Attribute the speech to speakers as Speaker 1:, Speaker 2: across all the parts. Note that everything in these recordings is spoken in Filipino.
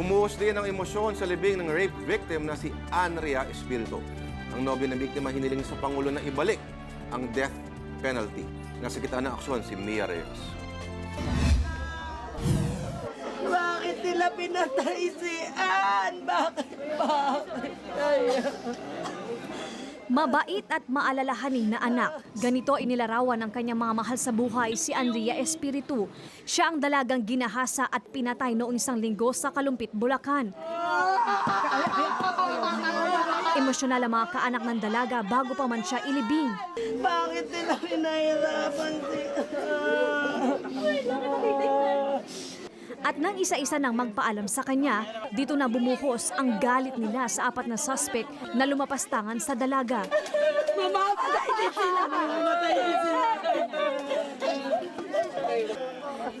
Speaker 1: Umuhos din ang emosyon sa libing ng rape victim na si Andrea Espiritu. Ang nobyo ng biktima hiniling sa Pangulo na ibalik ang death penalty. Nasa gitna ng aksyon si Mia Reyes.
Speaker 2: Bakit nila pinatay si Ann? Bakit? Bakit?
Speaker 3: Mabait at maalalahanin na anak. Ganito inilarawan ng kanyang mga mahal sa buhay si Andrea Espiritu. Siya ang dalagang ginahasa at pinatay noong isang linggo sa Kalumpit, Bulacan. Emosyonal ang mga kaanak ng dalaga bago pa man siya ilibing.
Speaker 2: Bakit nila pinahirapan si
Speaker 3: At nang isa-isa nang magpaalam sa kanya, dito na bumuhos ang galit nila sa apat na suspect na lumapastangan sa dalaga.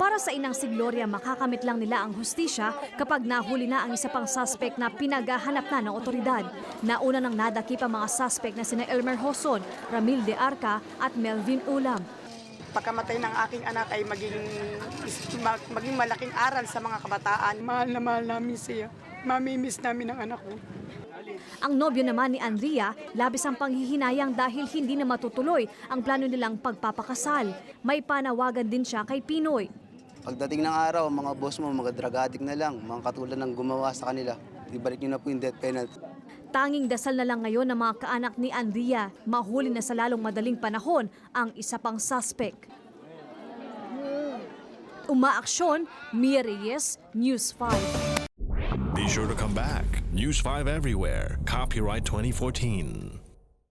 Speaker 3: Para sa inang si Gloria, makakamit lang nila ang hustisya kapag nahuli na ang isa pang suspect na pinaghahanap na ng otoridad. Nauna nang nadakip ang mga suspect na sina Elmer Hoson, Ramil de Arca at Melvin Ulam.
Speaker 4: pagkamatay ng aking anak ay maging mag- maging malaking aral sa mga kabataan. Mahal na mahal namin siya. Mamimiss namin ang anak ko.
Speaker 3: Ang nobyo naman ni Andrea, labis ang panghihinayang dahil hindi na matutuloy ang plano nilang pagpapakasal. May panawagan din siya kay Pinoy.
Speaker 5: Pagdating ng araw, mga boss mo, mga drug addict na lang, mga katulad ng gumawa sa kanila. Ibalik nyo na po yung death penalty.
Speaker 3: Tanging dasal na lang ngayon ng mga kaanak ni Andrea, mahuli na sa lalong madaling panahon ang isa pang suspect. Umaaksyon, Mia Reyes, News 5.
Speaker 6: Be sure to come back. News 5 everywhere. Copyright 2014.